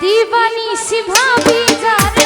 দিবানিসি ভাবি যারে